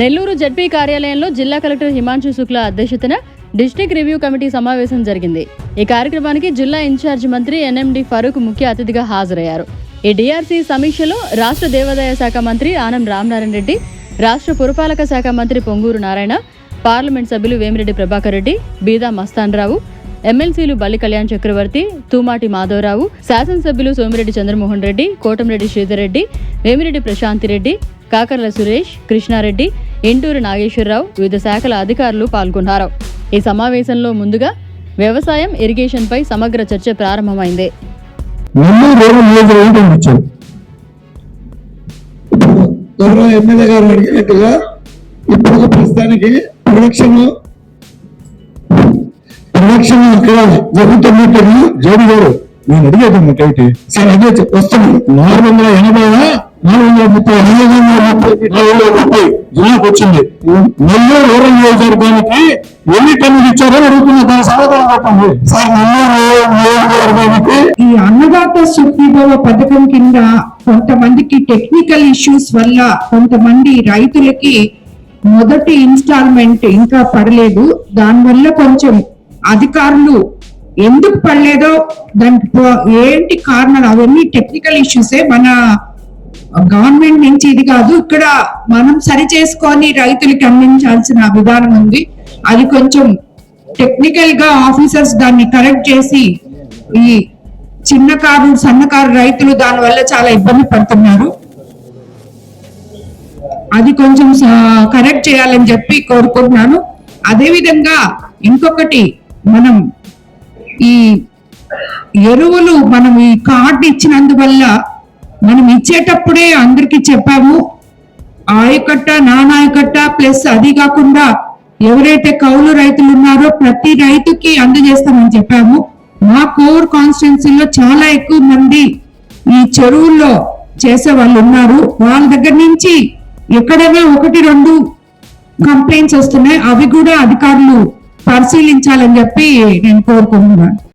Nellore ZP కార్యాలయంలో జిల్లా collector Himanshu Shukla అధ్యక్షతన డిస్టిక్ రివ్యూ కమిటీ సమావేశం జరిగింది. ఈ కార్యక్రమానికి జిల్లా ఇన్ఛార్జ్ మంత్రి ఎన్ఎండి ఫరూక్ ముఖ్య అతిథిగా హాజరయ్యారు. ఈ డిఆర్సీ సమీక్షలో రాష్ట్ర దేవాదాయ శాఖ మంత్రి ఆనం రామనారాయణ రెడ్డి రాష్ట్ర పురపాలక శాఖ మంత్రి పొంగూరు నారాయణ పార్లమెంట్ సభ్యులు వేమిరెడ్డి ప్రభాకర్ రెడ్డి బీదా మస్తాన్రావు ఎమ్మెల్సీలు బల్లి కళ్యాణ్ చక్రవర్తి తూమాటి మాధవరావు శాసనసభ్యులు సోమిరెడ్డి చంద్రమోహన్ రెడ్డి కోటంరెడ్డి శ్రీధర్ రెడ్డి వేమిరెడ్డి ప్రశాంతి రెడ్డి కాకర్ల సురేష్ కృష్ణారెడ్డి ఇంటూరు నాగేశ్వరరావు వివిధ శాఖల అధికారులు పాల్గొన్నారు. ఈ సమావేశంలో ముందుగా వ్యవసాయం ఇరిగేషన్పై సమగ్ర చర్చ ప్రారంభమైంది. గౌరవ ఎమ్మెల్యే గారు అడిగినట్టుగా ఇప్పుడు ప్రస్తుతానికి ప్రొడక్షన్ ప్రొడక్షన్ జరుగుతున్నట్టుగా జోడి గారు నేను అడిగేది ఒకటి సార్ అదే వస్తున్నాను నాలుగు వందల ఎనభై నాలుగు ముప్పై వందల ముప్పై నాలుగు ముప్పై జిల్లాకు వచ్చింది నెల్లూరు రూరల్ నియోజకవర్గానికి ఎన్ని టన్నులు ఇచ్చారో అడుగుతున్నా దాని సమాధానం సార్ నెల్లూరు నియోజకవర్గానికి ఈ అన్నదాత సుఖీభవ పథకం కింద కొంతమందికి టెక్నికల్ ఇష్యూస్ వల్ల కొంతమంది రైతులకి మొదటి ఇన్స్టాల్మెంట్ ఇంకా పడలేదు. దానివల్ల కొంచెం అధికారులు ఎందుకు పడలేదో దానికి ఏంటి కారణాలు? అవన్నీ టెక్నికల్ ఇష్యూసే మన గవర్నమెంట్ నుంచి ఇది కాదు ఇక్కడ మనం సరి చేసుకొని రైతులకి అందించాల్సిన విధానం ఉంది. అది కొంచెం టెక్నికల్గా ఆఫీసర్స్ దాన్ని కరెక్ట్ చేసి ఈ చిన్న కారు సన్నకారు రైతులు దాని వల్ల చాలా ఇబ్బంది పడుతున్నారు. అది కొంచెం కరెక్ట్ చేయాలని చెప్పి కోరుకుంటున్నాను. అదే విధంగా ఇంకొకటి మనం ఈ ఎరువులు మనం ఈ కార్డు ఇచ్చినందువల్ల మనం ఇచ్చేటప్పుడే అందరికి చెప్పాము ఆయకట్ట నానాయకట్ట ప్లస్ అది కాకుండా ఎవరైతే కౌలు రైతులు ఉన్నారో ప్రతి రైతుకి అందజేస్తామని చెప్పాము. మా కోర్ కాన్స్టిట్యున్సీలో చాలా ఎక్కువ మంది ఈ చెరువుల్లో చేసే వాళ్ళు ఉన్నారు. వాళ్ళ దగ్గర నుంచి ఎక్కడైనా ఒకటి రెండు కంప్లైంట్స్ వస్తున్నాయి. అవి కూడా అధికారులు పరిశీలించాలని చెప్పి నేను కోరుకుంటున్నాను.